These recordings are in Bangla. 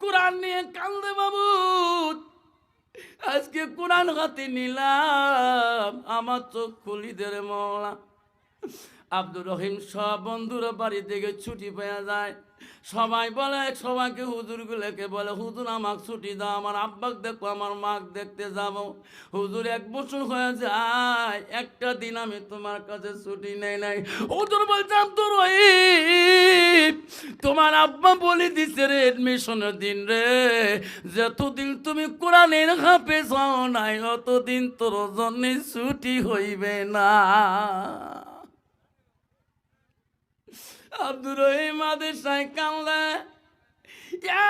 কোরআন নিয়ে কান্দে বাবু আজকে কোরআন হাতে নিলাম, আমার চোখ খুলি দেরে মলা আব্দুর রহিম সব বন্ধুরা বাড়ি থেকে ছুটি পেয়ে যায়। সবাই বলে, সবাইকে হুজুরগুলোকে বলে, হুজুর, আমাকে ছুটি দাও, আমার আব্বাক দেখো, আমার মাক দেখতে যাব। হুজুর, এক বছর হয়ে যায়, একটা দিন আমি তোমার কাছে ছুটি নেই নাই। হুজুর আব্দুর রহিম তোমার আব্বা বলে দিছে রে এডমিশনের দিন রে। যতদিন তুমি কোরআনের হাফে যাও নাই, অতদিন তোর জন্য ছুটি হইবে না। আব্দুর রহিম কানলে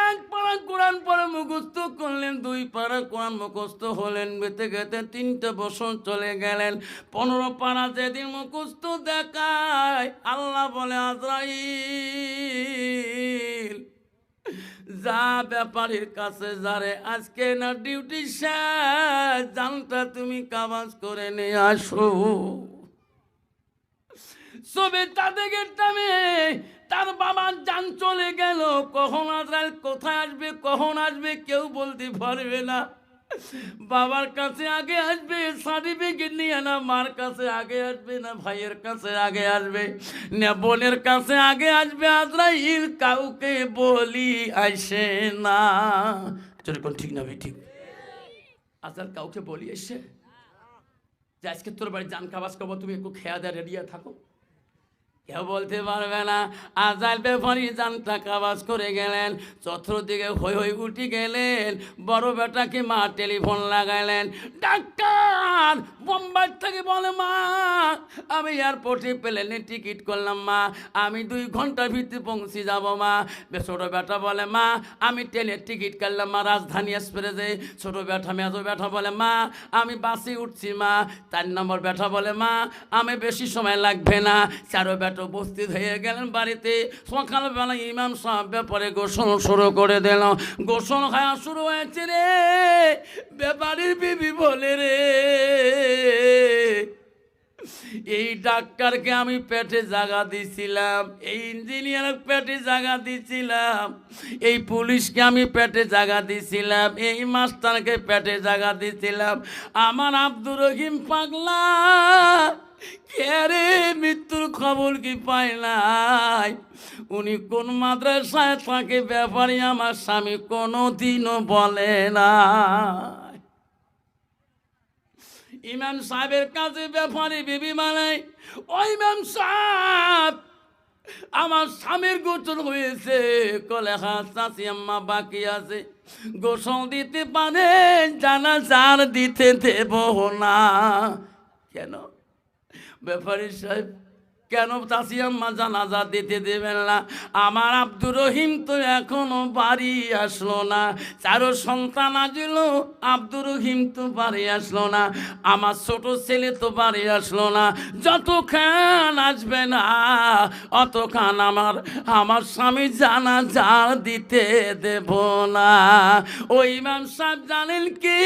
এক পাড়া কোরআন পরে মুখস্থ করলেন, দুই পাড়া কোরআন মুখস্থ হলেন বেতে গেতে তিনটে বছর চলে গেলেন। পনেরো পাড়া যেদিন মুখস্থ দেখায়, আল্লাহ বলে, আজরাইল, যা ব্যাপারীর কাছে যারে, আজকে না ডিউটি শেষ, জানটা তুমি কাবাজ করে নিয়ে আসো। সবে তাদেরকে টামে তার বাবার যান চলে গেল। কখন আজরাইল কোথায় আসবে, কখন আসবে, কেউ বলতে পারবে না। বাবার কাছে আগে আসবে সার্টিফিকেট নিয়ে না, মার কাছে আগে আসবে না, ভাইয়ের কাছে আগে আসবে না, বোনের কাছে আগে আসবে। আজরাইল কাউকে বলি আসে না। চলে যেরকম ঠিক না ভাই, ঠিক। আজরাইল কাউকে বলি এসে যে আজকে তোর বাড়ি জান খাবাস খাব তুমি একটু খেয়া দেয় রেডিয়া থাকো। কেউ বলতে পারবে না। আজাল ব্যাপারী জানটা কাবাজ করে গেলেন, চতুর্দিকে হই হই উঠি গেলেন, বড় বেটাকে মা টেলিফোন লাগাইলেন, ডাক্তার, বোম্বাই থেকে বলে মা। আমি এয়ারপোর্টে প্লেনে টিকিট করলাম মা। আমি দুই ঘণ্টার ভিতরে পৌঁছে যাব মা। ছোট বেটা বলে, মা, আমি ট্রেনের টিকিট কাটলাম মা রাজধানী এক্সপ্রেসে। ছোট বেটা, মেজো বেটা বলে, মা, আমি বাসে উঠছি মা। চার নম্বর বেটা বলে, মা, আমি বেশি সময় লাগবে না। চারো বেটা উপস্থিত হয়ে গেলেন বাড়িতে। সকালবেলা ইমাম সাহেব ব্যাপারে গোসল শুরু করে দিল। গোসল খাওয়া শুরু হয়েছে রে। ব্যাপারীর বিবি বলে রে। এই ডাক্তারকে আমি পেটে জাগা দিছিলাম, এই ইঞ্জিনিয়ার পেটে জাগা দিছিলাম, এই পুলিশকে আমি পেটে জাগা দিছিলাম, এই মাস্টারকে পেটে জাগা দিছিলাম। আমার আব্দুর রহিম পাগলা, কে রে মৃত্যুর খবর কি পায় নাই? উনি কোন মাদ্রাসায় থাকে ব্যাপারে আমার স্বামী কোনো দিনও বলে না। ইমাম সাহেবের কাছে ব্যাপারে বিবি মানে ওই ইমাম সাহেব, আমার স্বামীর গোচর হয়েছে কলে হাত চাষি আম্মা বাকি আছে। গোসল দিতে পারে জানা চার দিতে দেব না। কেন? ব্যাপারী সাহেব কেন চাষি আম্মা জানাজা দিতে দেবেন না? আমার আব্দুর রহিম তো এখনও বাড়ি আসলো না। চারো সন্তান আসলো, আব্দুর রহিম তো বাড়ি আসলো না। আমার ছোট ছেলে তো বাড়ি আসলো না। যত খান আসবে না অত খান আমার আমার স্বামী জানা যা দিতে দেব না। ওই ইমাম সাহেব জানেন কি?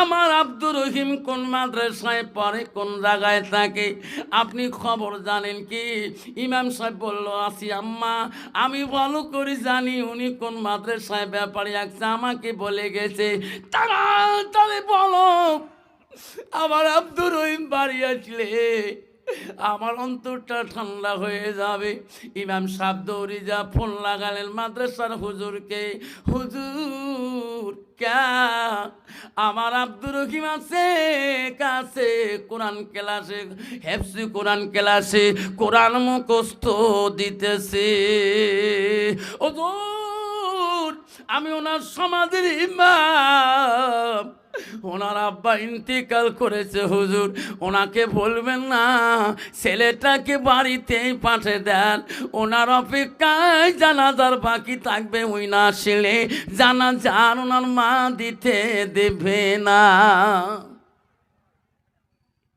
আমার আব্দুর রহিম কোন মাদ্রাসায় পরে কোন জায়গায় থাকে? আপনি খবর জানেন কি? ইমাম সাহেব বলল আসি আম্মা, আমি ভালো করে জানি উনি কোন মাদ্রাসায় ব্যাপারে। আসছে আমাকে বলে গেছে তাড়াতাড়ি বলো, আমার আব্দুর রহিম বাড়ি আসলে, আমার অন্তরটা ঠান্ডা হয়ে যাবে। ইমাম সাহেব দৌড়ি যা, ফোন লাগালেন মাদ্রাসার হুজুরকে। হুজুর ক্যা আমার আব্দুর রহিম আছে, কাছে কোরআন ক্লাসে হেফসি কোরআন ক্লাসে, কোরআন মুখস্থ দিতেছে। ওজোর আমি ওনার সমাজের ইমাম। ওনার আব্বা ইন্তিকাল করেছে, হুজুর। ওনাকে বলবেন না, ছেলেটাকে বাড়িতেই পাঠিয়ে দেন। ওনার অপেক্ষায় জানাজার বাকি থাকবে, ওই না আসলে জানাজার ওনার মা দিতে দেবে না।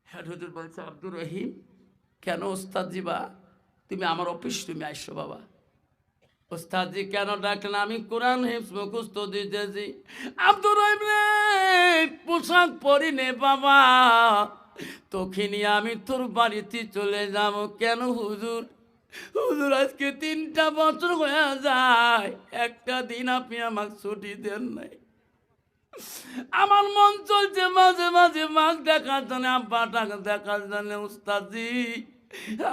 হ্যাঁ হুজুর বলছে, আব্দুর রহিম, কেন ওস্তাদ জিবা? তুমি আমার অফিস, তুমি আসছো বাবা। ওস্তাদজি কেন ডাকলেন? আমি কোরআন হেফস মুখস্থ দিতেছি। আব্দুর রহিম রে পোশাক পরি নে বাবা। তোকে নিয়ে আমি তোর বাড়িতে চলে যাব। কেন হুজুর? হুজুর, আজকে তিনটা বছর হয়ে যায়। একটা দিন আপনি আমাকে ছুটি দেন নাই। আমার মন চলছে মাঝে মাঝে মাছ দেখার জন্য আব্বাটাকে দেখার জন্য উস্তাদি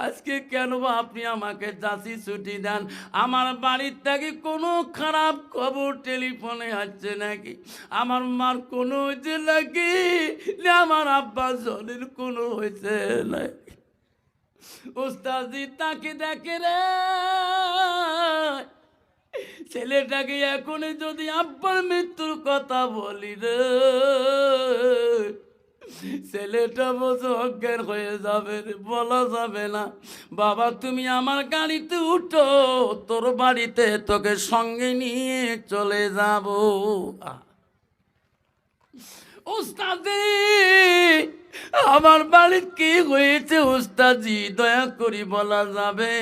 আজকে কেন আপনি আমাকে চাষি ছুটি দেন? আমার বাড়ির থেকে কোনো খারাপ খবর টেলিফোনে আসছে নাকি? আমার মার কোনো হয়েছে নাকি? আমার আব্বা জলের কোনো হয়েছে নাকি? উস্তাদি তাকে দেখে রে। ছেলেটাকে এখনই যদি আব্বার মৃত্যুর কথা বলি রে। ছেলেটা বসে অজ্ঞান হয়ে যাবে বলা যাবে না। বাবা, তুমি আমার গাড়িতে উঠো, তোর বাড়িতে তোকে সঙ্গে নিয়ে চলে যাব। আমার বাড়ির কি হয়েছে উস্তাজি দয়া করি বলা যাবে?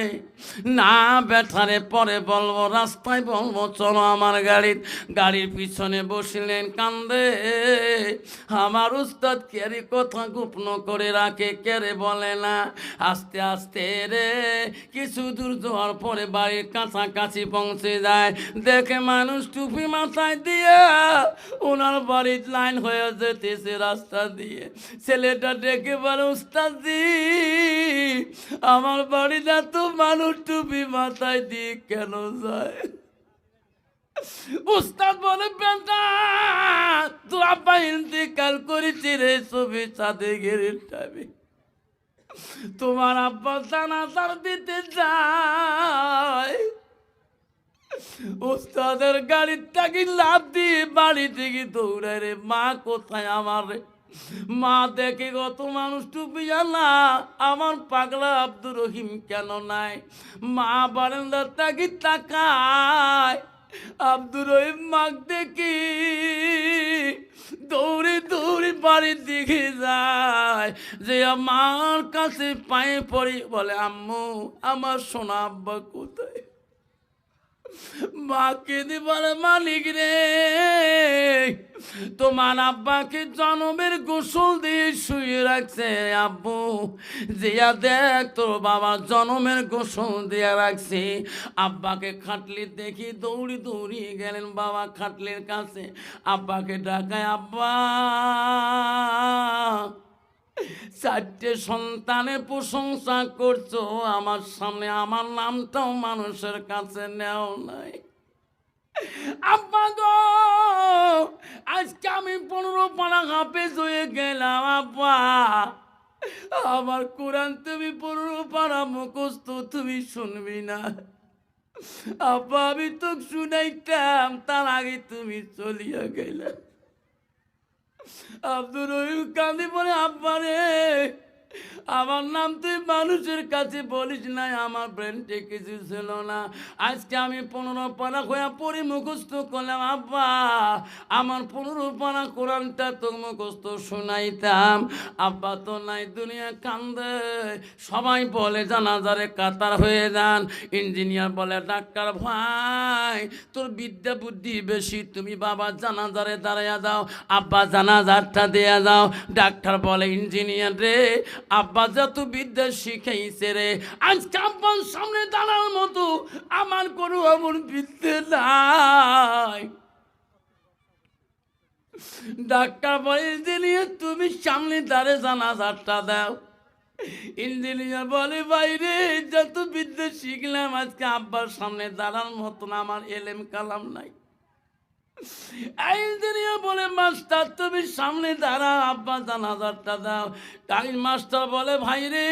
না বেঠারে পরে বলব, রাস্তায় বলব, চলো আমার গাড়ির গাড়ির পিছনে বসিলেন, কান্দে। আমার উস্তাদ কেরে কথা গোপন করে রাখে, কেরে বলে না? আস্তে আস্তে রে, কিছু দূর যাওয়ার পরে বাড়ির কাছাকাছি পৌঁছে যায়। দেখে মানুষ টুপি মাথায় দিয়ে ওনার বাড়ির লাইন হয়ে যেতেছে রাস্তা দিয়ে। ছেলেটা ডেকে বলে উস্তাদি, আমার বাড়িটা তো মানুষ টুপি মাথায় দিয়ে কেন যায়? উস্তাদ বলে, বেটা তো আব্বা ইন্তেকাল করেছি রে, ছবি চাঁদে গেরে টাবি তোমার আব্বা জানাজার দিতে যায়। উস্তাদের গাড়ির টাকি লাভ দিয়ে বাড়ি থেকে দৌড়ায় রে, মা, কোথায় আমার রে? মা দেখে কত মানুষ টুপি জানা আমার পাগলা আব্দুর রহিম কেন নাই? মা বারান্দার তাকি তাকায়? আব্দুর রহিম মাক দেখি, দৌড়ে দৌড়ে বাড়ির দিকে যায়। যে আমার কাছে পায়ে পড়ি, বলে, আম্মু, আমার সোনা আব্বা কোথায়? মাকে দিবার মালিক রে। তোমার আব্বাকে জনমের গোসল দিয়ে শুয়ে রাখছে আব্বু। জিয়া দেখ, তোর বাবা জনমের গোসল দিয়ে রাখছে। আব্বাকে খাটলি দেখি দৌড়ি দৌড়িয়ে গেলেন বাবা খাটলির কাছে। আব্বাকে ডাকায়, আব্বা! চারটে সন্তানের প্রশংসা করছ, আমার সামনে আমার নামটাও মানুষের কাছে নেও নাই। আব্বা গো, আজকে আমি পনেরো পাড়া হাফেজ হয়ে গেলাম, আব্বা। আমার কোরআন তুমি পনেরো পাড়া মুখস্থ তুমি শুনবি না। আব্বা, আমি তো শুনাইতাম, তার আগে তুমি চলিয়া গেলে। আব্দুর রহিম কান্দি পরে আব্বা রে আমার নাম তুই মানুষের কাছে বলিস নাই, আমার ব্রেনটে কিছু ছিল না। আজকে আমি পনেরো পারা হয়ে পড়ে মুখস্থ করলাম, আব্বা, আমার পনেরো পারা কোরআনটা তো মুখস্থ শোনাইতাম। আব্বা তো নাই, দুনিয়া কান্দে। সবাই বলে, জানাজারে কাতার হয়ে যান। ইঞ্জিনিয়ার বলে, ডাক্তার ভাই, তোর বিদ্যা বুদ্ধি বেশি, তুমি বাবা জানাজারে দাঁড়াইয়া যাও, আব্বা জানাজারটা দেয়া যাও। ডাক্তার বলে, ইঞ্জিনিয়ার রে আব্বা যত বিদ্যা শিখাইছে রে আজকে আব্বার সামনে দাঁড়ার মতো আমার কোনো এমন বিদ্যে নাই। ডাক্তার বলে, ইঞ্জিনিয়ার, তুমি সামনে দাঁড়ে জানাজারটা দাও। ইঞ্জিনিয়ার বলে বাইরে যত বিদ্যা শিখলাম, আজকে আব্বার সামনে দাঁড়ার মতন আমার এলেম কালাম নাই। ইঞ্জিনিয়ার বলে, মাস্টার, তুমি সামনে দাঁড়া আব্বা জানাজারটা দাও। কালীন মাস্টার বলে, ভাই রে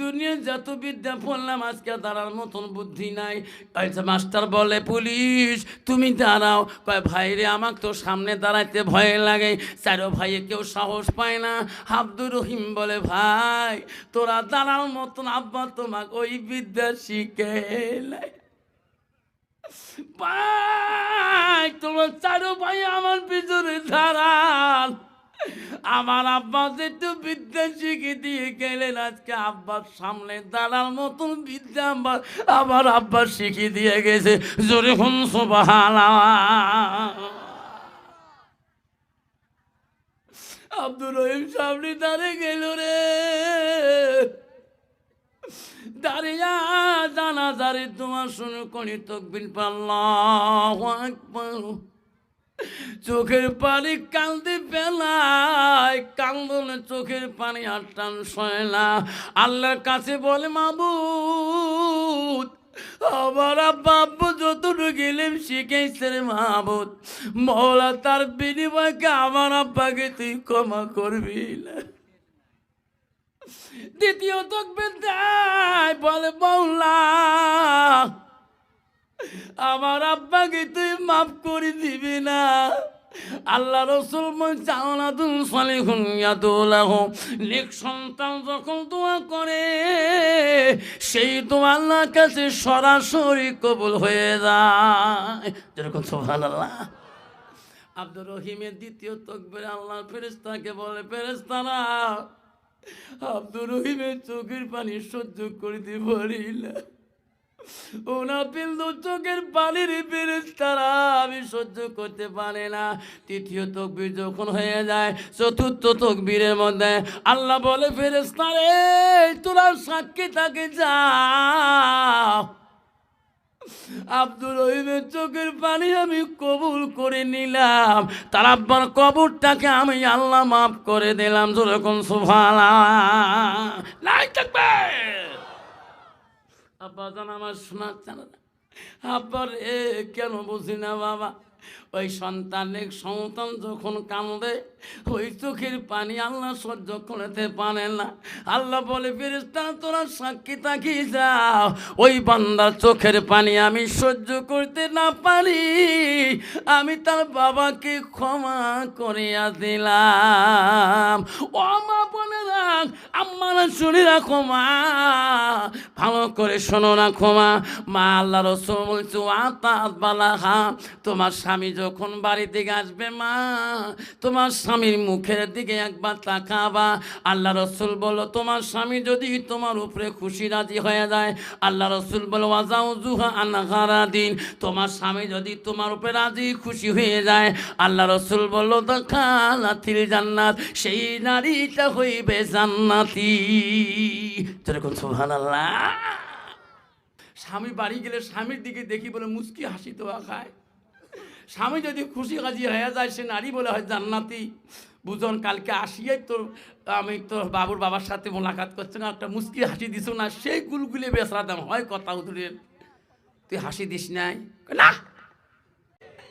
দুনিয়ার যত বিদ্যা পড়লাম, আজকে দাঁড়ার মতন বুদ্ধি নাই। আচ্ছা মাস্টার বলে, পুলিশ, তুমি দাঁড়াও। কয়, ভাই রে, আমাকে তো সামনে দাঁড়াইতে ভয় লাগে। চারো ভাইয়ে কেউ সাহস পায় না। আব্দুর রহিম বলে, ভাই, তোরা দাঁড়ার মতন, আব্বা তোমাকে ওই বিদ্যা শিখে নাই। চারো ভাই আমার পিছনে দাঁড়ান আমার আব্বা যেটু বিদ্যা শিখে দিয়ে গেলেন, আজকে আব্বার সামনে দাঁড়ার মতন বিদ্যা আমার আমার আব্বা শিখিয়ে দিয়ে গেছে। জোরে হুন আব্দুর রহিম সামনে দাঁড়িয়ে গেল রে। দাঁড়িয়া জানা দাঁড়ি তোমার শুনে তকবির পাল্লাহ আকবার। চোখের পানি কান্দি পেলায় কান্দনে চোখের পানি আর টান সয় না আল্লাহর কাছে বলে, মাবুদ, আমার আব্বা যতটুকু গেলেম শিখেছে রে মাহবুদ মৌলা তার বিনিময়কে আমার আব্বাকে তুই ক্ষমা করবি না। দ্বিতীয় তকবে বলে মৌলা আমার আব্বাকে তুই মাফ করে দিবি না। আল্লাহ রসুল সন্তান যখন দোয়া করে, সেই দোয়া আল্লাহর কাছে সরাসরি কবুল হয়ে যায়। যেরকম সুবহানাল্লাহ। আব্দুর রহিমের দ্বিতীয় তকবের আল্লাহ ফেরেস্তাকে বলে ফেরেস্তারা আব্দুর রহিমের চোখের পানি সহ্য করিতে পারি না ওনা বিন্দু চোখের পানির ফেরেস তারা আমি সহ্য করতে পারে না। তৃতীয় তকবির যখন হয়ে যায়, চতুর্থ তকবীরের মধ্যে আল্লাহ বলে ফেরেস তারে তোরা সাক্ষী তাকে যা আব্দুর রহিমের চোখের পানি আমি কবুল করে নিলাম। তার আব্বার কবরটাকে আমি আল্লাহ মাফ করে দিলাম। যেরকম সুভালা নাই থাকবে আব্বা জান আমার শোনার জানা না। আব্বার এ কেন বুঝি না বাবা? ওই সন্তানের সন্তান যখন কান্দে ওই চোখের পানি আল্লাহ সহ্য করতে পারে না। আল্লাহ বলে ফেরেস্তা তোরা সাক্ষী তাকি যাও। ওই বান্দার চোখের পানি আমি সহ্য করতে না পারি। আমি তার বাবাকে ক্ষমা করিয়া দিলাম। ও মা বলে রাখ আম্মারা শুনে রাখো মা। ভালো করে শোনো না ক্ষমা মা আল্লাহ রসুল বলছে আতাত বালাহা তোমার স্বামী যখন বাড়ি থেকে আসবে মা, তোমার স্বামীর মুখের দিকে একবার তাকাবা। আল্লাহ রসুল বলো তোমার স্বামী যদি তোমার উপরে খুশি রাজি হয়ে যায়, আল্লাহ রসুল বলো আজাউ জুহা আনাহারা দিন তোমার স্বামী যদি তোমার উপরে রাজি খুশি হয়ে যায়, আল্লাহ রসুল বলল দেখালাতির জান্নাত, সেই নারীটা হইবে জান্নাতি। যেরকম সোহান আল্লাহ স্বামী বাড়ি গেলে স্বামীর দিকে দেখি বলে মুস্কি হাসি তো খায়। স্বামী যদি খুশি কাজি হয়ে যায়, সে নারী বলে হয়, জান্নাতি, বুঝন, কালকে আসিয়াই তোর, আমি তোর বাবুর বাবার সাথে মোলাকাত করছি না, একটা মুস্কি হাসি দিস না? সেই গুলগুলি বেসরা দাম, হয় কথা উদুরের তুই হাসি দিস নাই? না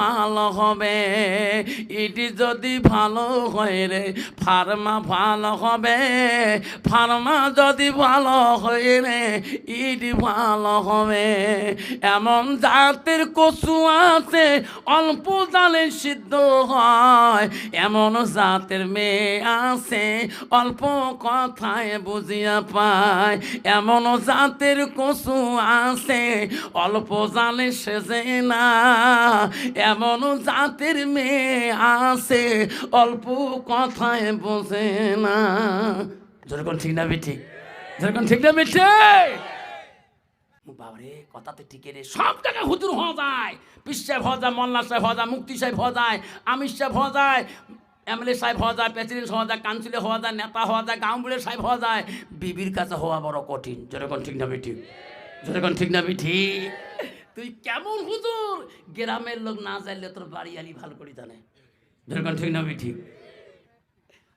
ভালো হবে, ইটি যদি ভালো হয় রে, ফার্মা ভালো হবে, ফার্মা যদি ভালো হয় রে, ইটি ভালো হবে। এমন জাতের কচু আছে, অল্প জালে সিদ্ধ হয়। এমন জাতের মেয়ে আছে, অল্প কথায় বুঝিয়া পায়। এমন জাতের কচু আছে, অল্প জালে সেজে না। এমন জাতের মেয়ে আছে, অল্প কথায় বোঝে না। যেরকম ঠিক না বেঠি যেরকম ঠিক না বেঠি বাবারে, কথাতে রে, সব জায়গায় হুতুর হওয়া যায়। পিস হওয়া যায় সাহেব হওয়া যায় মুক্তি সাহেব হওয়া যায়, আমির সাহেব হওয়া যায়, এমএলএ সাহেব হওয়া যায়, প্রেসিডেন্ট হওয়া যায়, কাউন্সিলর হওয়া যায়, নেতা হওয়া যায় গাঁওবুড়ে সাহেব হওয়া যায়, বিবির কাছে হওয়া বড় কঠিন। যেরকম ঠিক না বেঠি যেরকম ঠিক না বেঠি তুই কেমন হুজুর? গ্রামের লোক না জানলে তোর বাড়ি আলি ভালো করি জানে। ঠিক না ঠিক?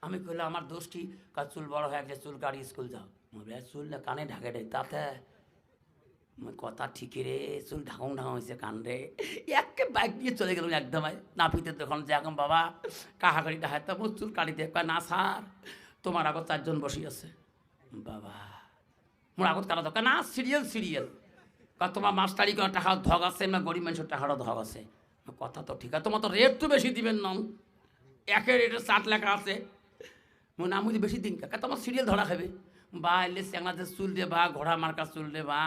আমি কইলাম, আমার দোষটি কাজ চুল বড় হয়ে গেছে, চুল কাটি স্কুল যাও। চুল কানে ঢাকে দেয় তাতে? কথা ঠিকই রে, চুল ঢাকাও ঢাকা হয়েছে কান রে। একে বাইক নিয়ে চলে গেলাম একদম নাপিতে তখন যে এখন বাবা কাহাকারি ডাহায় তো চুল কাটি কয়, না স্যার, তোমার আগত চারজন বসে আছে। বাবা, মোর আগত কারা দরকার না, সিরিয়াল সিরিয়াল। তোমার মাস্টারি কোনো টাকা ধগ আছে না গরিব মানুষের টাকারও ধগ আছে? কথা তো ঠিক আছে। তোমার তো রেট তো বেশি দিবেন নন একের রেটে ষাট লেখা আছে। মনে আমি বেশি দিন কাকা? তোমার সিরিয়াল ধরা খাবে। বা এলে চ্যাংলাতে চুল দে বা ঘোড়া মার্কা চুল দে বা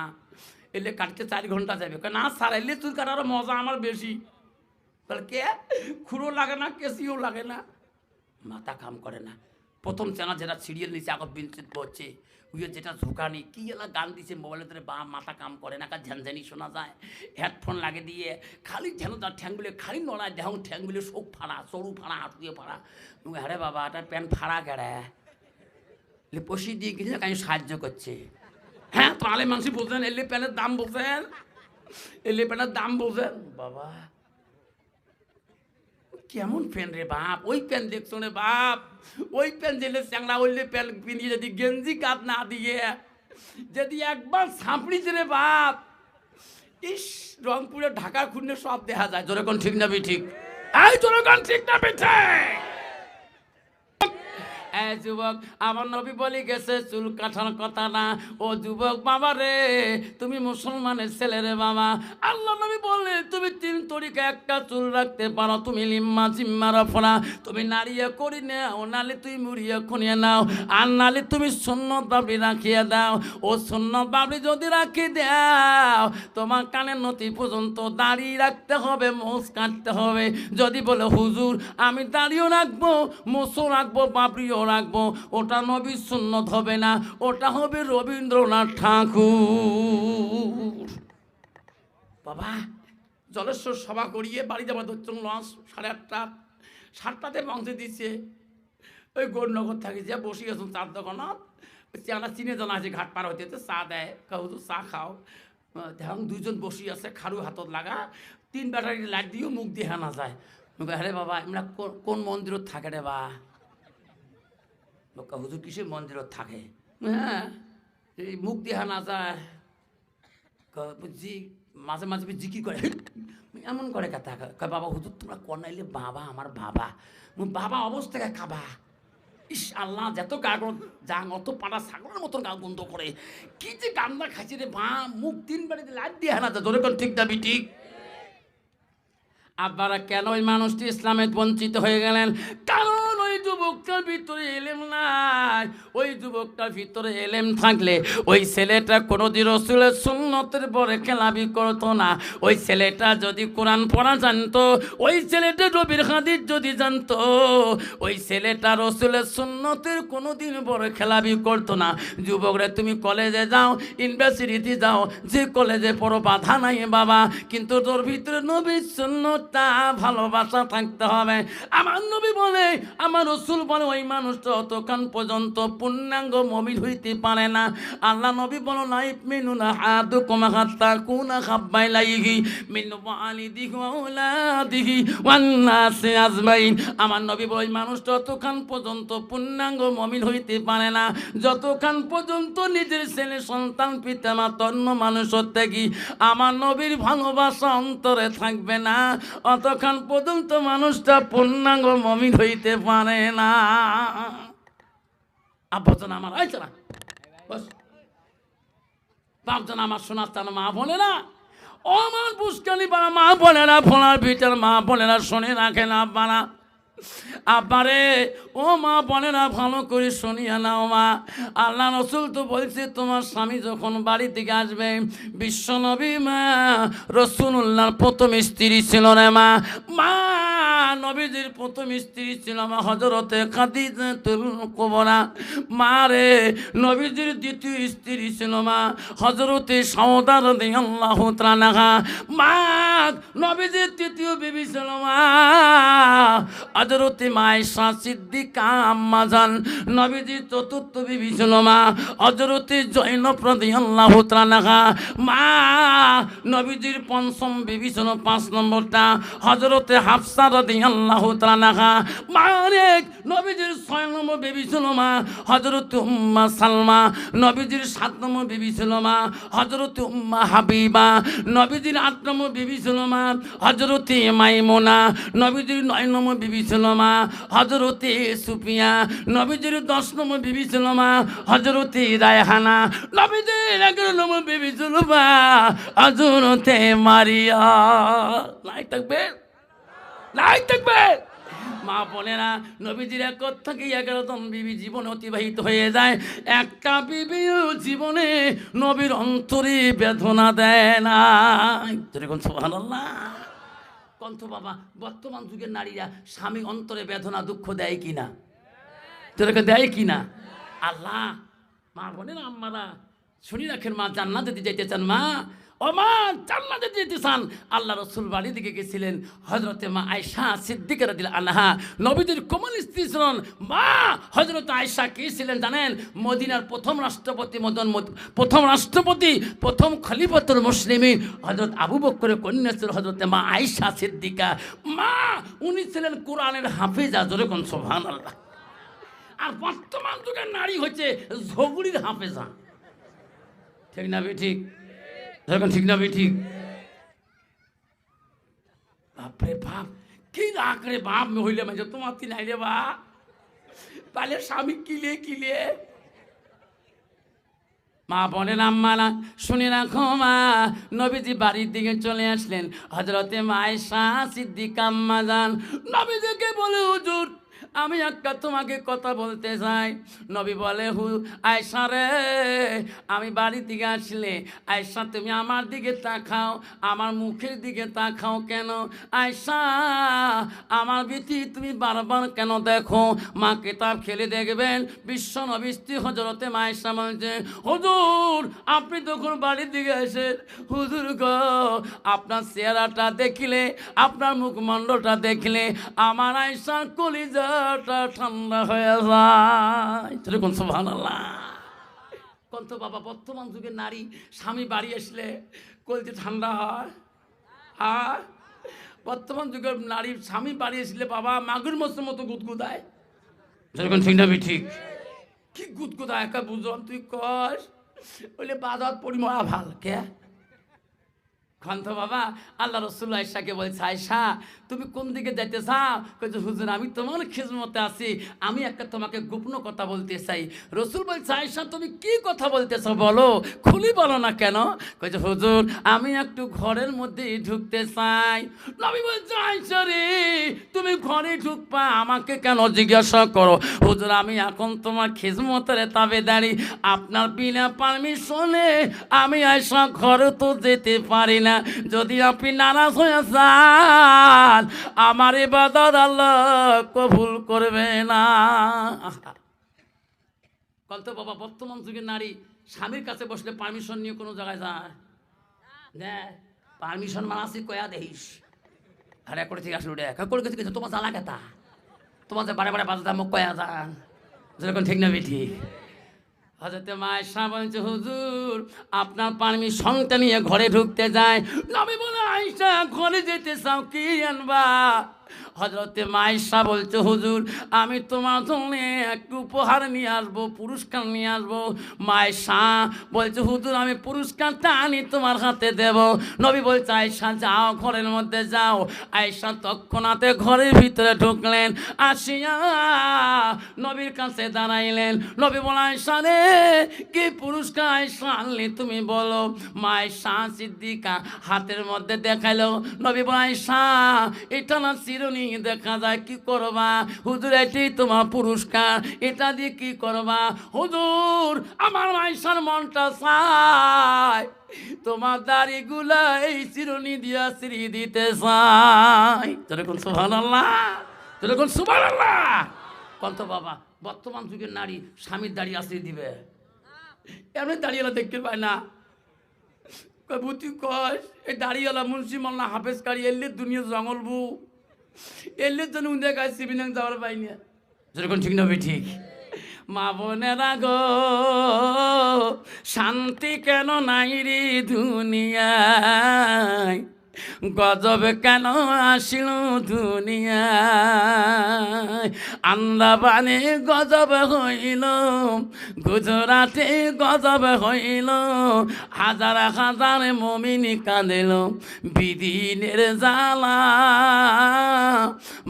এলে কাটতে চার ঘণ্টা যাবে। না, স্যার, এলে চুল কাটার মজা আমার বেশি। বলে, কে? খুঁড়ো লাগে না কেসিও লাগে না। মাথা কাম করে না। প্রথম চ্যানেল যেটা সিরিয়াল নিচে আগত বিনচিত পড়ছে উইয়ে যেটা ঝুঁকানি কি এলা গান দিছে মোবাইলের ধরে বা মাথা কাম করে না কার শোনা যায়। হেডফোন লাগে দিয়ে, খালি যেন তার ঠ্যাংগুলো খালি নড়ায় দেহ ঠ্যাংগুলো শোক ফাড়া সরু ফাড়া হাঁটুয়ে ফাড়া। আরে বাবা এটা প্যান্ট ফাড়া গেড়ে পশি দিয়ে কিছু কাজ সাহায্য করছে। হ্যাঁ তো মানুষ বোঝেন এলে প্যানের দাম বোঝেন এলে প্যানের দাম বোঝেন বাবা কেমন প্যান রে বাপ? ওই প্যান দেখছ রে বাপ, ওই প্যান দিলে চ্যাংড়া ওইলে প্যান পিনিয়ে যদি গেঞ্জি কাত না দিয়ে, যদি একবার সাঁপড়িছে রে বাপ। ইস, রংপুরে ঢাকা খুললে সব দেখা যায়। জোরেকন ঠিক না বি ঠিক? এই জোরেকন ঠিক না বি ঠিক? যুবক, আমার নবী বলি গেছে, চুল কাটার কথা না। ও যুবক, বাবা রে, তুমি মুসলমানের ছেলে রে বাবা। আল্লাহ নবী বললে তুমি তিন তরিকা একটা চুল রাখতে পারো, তুমি লিম্মা, জিম্মা, রফনা। তুমি নাড়িয়ে করি নাও, নালে তুই মুড়িয়ে খুনিয়ে নাও, আর নালে তুমি শূন্য বাবরি রাখিয়ে দাও। ও শূন্য বাবরি যদি রাখি দাও, তোমার কানের নথি পর্যন্ত দাঁড়িয়ে রাখতে হবে, মোষ কাটতে হবে। যদি বলে, হুজুর, আমি দাঁড়িয়েও রাখব, মোষও রাখব, বাবরিও রাখব? ওটা নবী সুন্নত হবে না, ওটা হবে রবীন্দ্রনাথ ঠাকুর। বাবা, জলেশ্বর সভা করিয়ে বাড়ি যাবার ধরছ লঞ্চ সাড়ে আটটা। সাতটাতে পৌঁছে দিচ্ছে ওই গৌরনগর থাকি যে বসে গেছো চার দোকানত চেনা চিনে জানা আছে ঘাট পার হইতে চা দেয় তো চা খাও। দেখুন দুজন বসি আছে খারু হাতত লাগা। তিন ব্যাটারি লাইট দিয়েও মুখ দিয়ে হানা যায়। মুখ আরে বাবা এমরা কোন মন্দিরত থাকে রে বা? লোকা হুজুর কিসের মন্দিরত থাকে? হ্যাঁ এই মুখ দিয়ে হানা যায় জি, মাঝে মাঝে জিকির করে। এমন করে কথা। কয়, বাবা, হুজুর, তোমরা কনাইলে বাবা, আমার বাবা? বাবা অবস্থায় খাবা। ইস, আল্লাহ, যত কাগজ যাং অত পাড়া ছাগলের মতন গা গন্ধ করে। কি যে গান্দা খাইছে রে বা মুখ তিন বাড়িতে লাইট দিয়ে হানা যায়। ধরে ঠিক দাবি ঠিক? আব্বারা, কেন ওই মানুষটি ইসলামে বঞ্চিত হয়ে গেলেন? কারণ যুবকটার ভিতরে এলেম নাই। ওই যুবকটার ভিতরে এলেম থাকলে ওই ছেলেটা কোনোদিন রসুলের সুন্নতের পরে খেলাবি করতো না। ওই ছেলেটা যদি কোরআন পড়া জানতো, ওই ছেলেটা রবির হাদিস যদি জানতো, ওই ছেলেটা রসুলের সুন্নতের কোনোদিন বড় খেলাবি করতো না। যুবকরা, তুমি কলেজে যাও, ইউনিভার্সিটিতে যাও, যে কলেজে পড়ো, বাধা নাই বাবা, কিন্তু তোর ভিতরে নবীর সুন্নতটা, ভালোবাসা থাকতে হবে। আমার নবী বলে, আমার রসুল বলে, ওই মানুষটা অতক্ষণ পর্যন্ত পূর্ণাঙ্গ মমিন হইতে পারে না। আল্লাহ নবী বলো নাই মিনু না হাতু কমা হাত্তা কুনা খাব্বাই লাইহি মিনু আলি আউলা দিঘি ওয়ান্নাসে আজমাইন। আমার নবী বলে, ওই মানুষটা অতক্ষণ পর্যন্ত পূর্ণাঙ্গ মমিন হইতে পারে না। যতক্ষণ পর্যন্ত নিজের ছেলে, সন্তান পিতা মাতা অন্য মানুষের থেকে আমার নবীর ভালোবাসা অন্তরে থাকবে না। অতক্ষণ পর্যন্ত মানুষটা পূর্ণাঙ্গ মমিন হইতে পারে না। আব্বাজন আমার হয়েছে না বাপজন আমার শোনার তার মা বলে না, ও আমার পাড়া মা না, ফোনার ভিতর মা বোনেরা শুনে রাখেন আব্বারা আব্বারে ও মা বোনেরা, ভালো করে শুনিয়া নাও মা। আল্লাহ রসুল তো বলছে, তোমার স্বামী যখন বাড়ি থেকে আসবে, বিশ্বনবী মা রসুল্লাহর প্রথম স্ত্রী ছিল রে মা। মা, নবীজির প্রথম স্ত্রী ছিল মা হজরতে খাদিজাতুল কুবরা। মা রে, নবীজির দ্বিতীয় স্ত্রী ছিল মা হজরতে সৌদা রাদিয়াল্লাহু তাআলা মা, নবীজির তৃতীয় বিবি ছিল মা। হজরতে মায়েশা সিদ্দিকা আম্মা জান নবীজির চতুর্থ বিবি মা হজরতে জৈনব রাদিয়াল্লাহু মা, নবীজির পঞ্চম বিবি ছিল পাঁচ নম্বরটা হজরতে হাফসা রাদিয়াল্লাহু তাআলা মা নবীজির ছয় নম্বর বিবি ছিল মা হজরত উম্মা সালমা, নবীজির সাত নম্বর বিবি ছিল মা হজরত উম্মা হাবিবা, নবীজির আট নম্বর বিবি ছিল মা হজরতে মাইমোনা, নবীজির নয় নম্বর বিবি মা হজরতে সুপিয়া নবীজির দশ নম্বর বিবি ছিল মা হজরতে রায়হানা, নবীজির এগারো নম্বর বিবি ছিল মা হজরতে মারিয়া। লাইট থাকবে? লাইট থাকবে? মা বোনেরা, নবীজির এক থেকে এগারো জন বিবি জীবন অতিবাহিত হয়ে যায়। একটা বিবিও জীবনে নবীর অন্তরে বেদনা দেয় না। যেরকম সুবহানাল্লাহ। কণ্ঠ বাবা, বর্তমান যুগের নারীরা স্বামী অন্তরে বেদনা, দুঃখ দেয় কি না তোদেরকে দেয় কি না আল্লাহ, মা বোনের, আম্মারা, শুনি রাখেন মা, জান্নাতে যেতে চান মা ও মা জান্নাতে যেতে চান। আল্লাহ রসুল বাড়ি দিকে গেছিলেন। হজরতে মা আয়সা সিদ্দিকের দিল আনহা, নবীদের কোমল স্ত্রী ছিলেন। মা হজরত আয়সা কে ছিলেন জানেন? মদিনার প্রথম রাষ্ট্রপতি মদন প্রথম রাষ্ট্রপতি, প্রথম খলিফতুল মুসলিমি হজরত আবু বক্করের কন্যা ছিল হজরতে মা আয়সা সিদ্দিকা। মা, উনি ছিলেন কোরআনের হাফিজা জোরে কোন সোহান আল্লাহ আর বর্তমান যুগের নারী হচ্ছে ঝগড়ির হাফেজা। ঠিক না ঠিক? দেখুন ঠিক না ঠিক। বাপরে বাপ, কি রাগ রে বাপ হইলে মানে তোমার তিন রে বা তাহলে স্বামী কিলে কিলে। মা বলেন আম্মারা শুনে রাখো মা, নবীজি বাড়ির দিকে চলে আসলেন। হজরতে মায়েশা সিদ্দিকা আম্মা যান। নবীজিকে বলে, হুজুর আমি একটা তোমাকে কথা বলতে চাই। নবী বলে, হু আয়সা রে, আমি বাড়ি দিকে আসলে। আয়সা তুমি আমার দিকে তাকাও, আমার মুখের দিকে তাকাও কেন? আয়সা আমার বিটি তুমি বারবার কেন দেখো? মা কেতাব খেলে দেখবেন, বিশ্ব নবিস্তি হজরতে মায়েশা বলছে, হুজুর, আপনি তখন বাড়ির দিকে আসেন, হুজুর গো, আপনার চেহারাটা দেখলে, আপনার মুখমণ্ডলটা দেখলে, আমার আয়সার কলিজাটা ঠান্ডা হয়ে যায়। সেরকম সুবহানাল্লাহ। কোন তো বাবা, বর্তমান যুগের নারী স্বামী বাড়ি আসলে কলজে ঠান্ডা হয়। হ্যাঁ বর্তমান যুগের নারী স্বামী বাড়ি আসলে বাবা মাগুর মতো মতো গুদগুদায়। যেরকম ঠিক না ঠিক? কি গুদগুদা, একা বুঝন তুই কর বলে বাজার পরিমরা ভালো, কে? খান্ত বাবা, আল্লাহ রসুল্লাহ আয়সাকে বলছে আয়সা তুমি কোন দিকে যাইতে চাও? কইছে, হুজুর, আমি তোমার খিজমতে আছি। আমি একটা তোমাকে গোপন কথা বলতে চাই। রসুল বলছে আয়সা তুমি কি কথা বলতেছ বলো? খুলি বলো না কেন? কইছে, হুজুর, আমি একটু ঘরের মধ্যে ঢুকতে চাই। নবী বলছে আয়সা রে, তুমি ঘরে ঢুকবা, আমাকে কেন জিজ্ঞাসা করো? হুজুর, আমি এখন তোমার খিজমতের তাবে দাঁড়ি আপনার বিনা পারমিশনে আমি আয়সা ঘরে তো যেতে পারি না। যদি আপনি নারাজ হয়ে যান, আমার এবাদত আল্লাহ কবুল করবে না। কত বাবা, বর্তমান যুগের নারী স্বামীর কাছে বসলে পারমিশন নিয়ে কোনো জায়গায় যায়? দেখ পারমিশন মানাসি কয়া দেহিস আরে করে ঠিক আসলো রে করে গেছে, তোমার জ্বালা কেতা তোমার যে বারে বারে বাজাতে মুখ কয়া যান। যেরকম ঠিক না বেঠি হজরতে মায়ের বলছে, হুজুর, আপনার পারমিশনটা নিয়ে ঘরে ঢুকতে যায়। নবী বলে আইসা ঘরে যেতে চাও, কি আনবা? হজরতে মায়েশা বলছে, হুজুর, আমি তোমার জন্য একটু উপহার নিয়ে আসব, পুরস্কার নিয়ে আসব। মায়েশা বলছে, হুজুর, আমি পুরস্কারটা আনি তোমার হাতে দেব। নবী বলছে আয়সা যাও, ঘরের মধ্যে যাও। আয়সা তৎক্ষণাতে ঘরের ভিতরে ঢুকলেন, আসিয়া নবীর কাছে দাঁড়াইলেন। নবী বলে আয়সা রে, কি পুরস্কার আয়সা আনলি তুমি বলো? মায়েশা সিদ্দিকা হাতের মধ্যে দেখাইলো। নবী বলে আয়সা এটা না চিরুনি দেখা যায়, কি করবা? হুজুর, এটাই তোমার পুরস্কার। এটা দিয়ে কি করবা? হুজুর, আমার মাইশার মনটা চায়। তোমার দাড়িগুলা এই চিরুনি দিয়া শ্রী দিতে চাই যেরকম সুভান আল্লাহ যেরকম সুভান আল্লাহ কন্ত বাবা, বর্তমান যুগের নারী স্বামীর দাড়ি আশ্রী দিবে? এমনি দাঁড়িয়ে দেখতে পায় না। বুতি কয়, এই দাঁড়িয়েলা মুন্সি মাল্লা হাফেজ কারি, এলে দুনিয়া জঙ্গল বু। এলে জন্য উন্দে গাছ সিবিনাং যাওয়ার পাই না। যেরকম ঠিক না ঠিক। মা বোনেরা গো শান্তি কেন নাই রে দুনিয়ায়? গজব কেন আসিল দুনিয়ায়? আন্দাবানে গজব হইল গুজরাটে গজব হইল, হাজার হাজার মমিনি কাঁদিল, বিদিনের জ্বালা।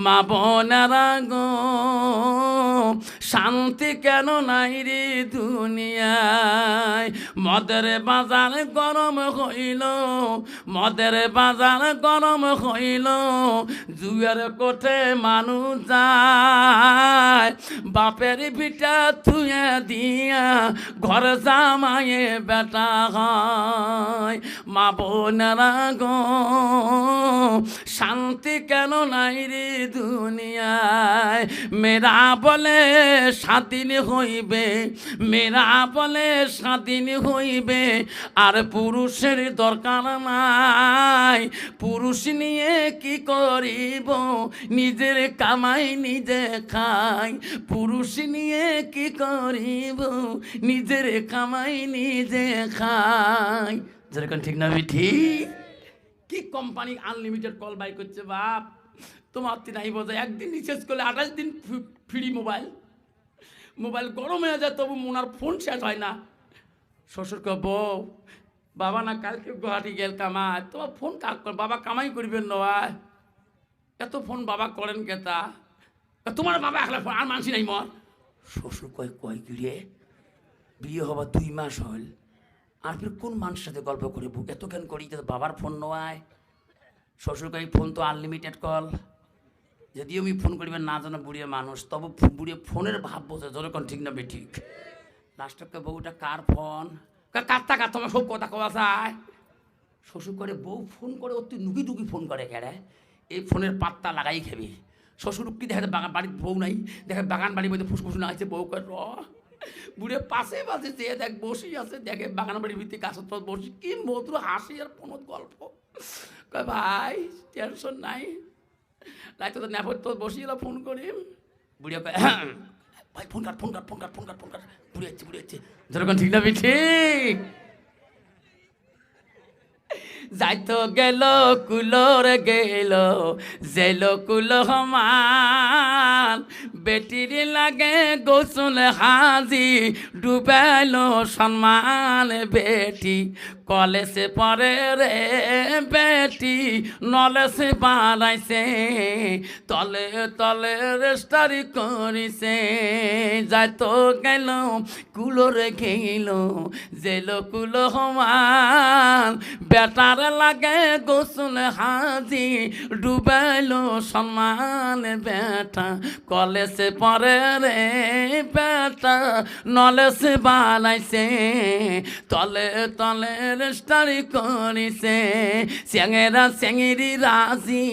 মা বোনেরা গো, শান্তি কেন নাই রে দুনিয়ায়? মদের বাজার গরম হইল, মদের বাজার গরম হইল, জুয়ের কোঠে মানুষ যায়, বাপের ভিটা থুয়ে দিয়া ঘর জামায়ে বেটা হয়। মা বোনেরা গো শান্তি কেন নাই রে দুনিয়ায়? মেরা বলে স্বাধীন হইবে, মেরা বলে স্বাধীন হইবে। আর পুরুষের দরকার নাই, পুরুষ নিয়ে কি করিব? নিজের কামাই নিজে খাই, পুরুষ নিয়ে কি করিব? নিজের কামাই নিজে খাই। যেরকম ঠিক না ঠিক কি কোম্পানি আনলিমিটেড কল বাই করছে বাপ? তোমার নাই বোঝায় একদিন রিচার্জ করলে আঠাশ দিন ফ্রি মোবাইল মোবাইল গরম হয়ে যায়, তবু মোনার ফোন শেষ হয় না। শ্বশুরকে বউ, বাবা না কালকে গুয়াহাটি গেল কামায় তোমার ফোন কাক বাবা কামাই করবেন নয় এত ফোন বাবা করেন কেতা তোমার বাবা একলা ফোন আর মানসি নাই মর। শ্বশুর কয় কয় গিরে বিয়ে হবার দুই মাস হল আর ফির কোন মানুষের সাথে গল্প করে এত কেন করি বাবার ফোন নয়। শ্বশুর কই ফোন তো আনলিমিটেড কল যদিও আমি ফোন করিবেন না জানো বুড়িয়া মানুষ, তবু বুড়িয়ে ফোনের ভাব বোঝে যখন ঠিক না বে ঠিক লাস্টকে বউটা কার ফোন? কার তোমার সব কথা কওয়া যায়। শ্বশুর করে, বউ ফোন করে, অতি নুকি ডুকি ফোন করে কেড়ে এই ফোনের পাত্তা লাগাই খেবি। শ্বশুর কি দেখা, বাগান বাড়ির বউ নাই, দেখে বাগান বাড়ির মধ্যে ফুসফুস না আছে বউ করে র বুড়ে পাশে পাশে চেয়ে দেখ, বসি আছে, দেখে বাগান বাড়ির ভিত্তি গাছের তল বসি, কি মধুর হাসি আর প্রমোদ গল্প। কয়, ভাই টেনশন নাই। রাইতে তো তো বসিয়ে ফোন করি। বুড়িয়া কয় "হ্যাঁ, ভাই phone cut phone cut phone cut phone cut phone cut. বুড়ি যাচ্ছে বুড়ি যাচ্ছে যেরকম ঠিক না ঠিক। যাইতো গেল কুলোর গেল জেল কুল সমান বেটির লাগে গোসল হাজি ডুবাইল সম্মান বেটি। কলেজে পরে রে বেটি নলেজে বাড়াইছে তলে তলে রেস্টারি করিছে। যাইতো গেল কুলোর গেল, জেল কুল সমান বেটার লাগে গোসল হাজি, ডুবাইল সম্মান বেটা। কলেজে পরে রে বেটা নলেজে বানাইছে, তলে তলে রেস্টারি করিছে স্যাঙেরা স্যাঙেরি রাজি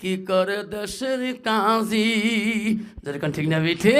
কি করে দেশের কাজী? যেরকম ঠিক না বিঠে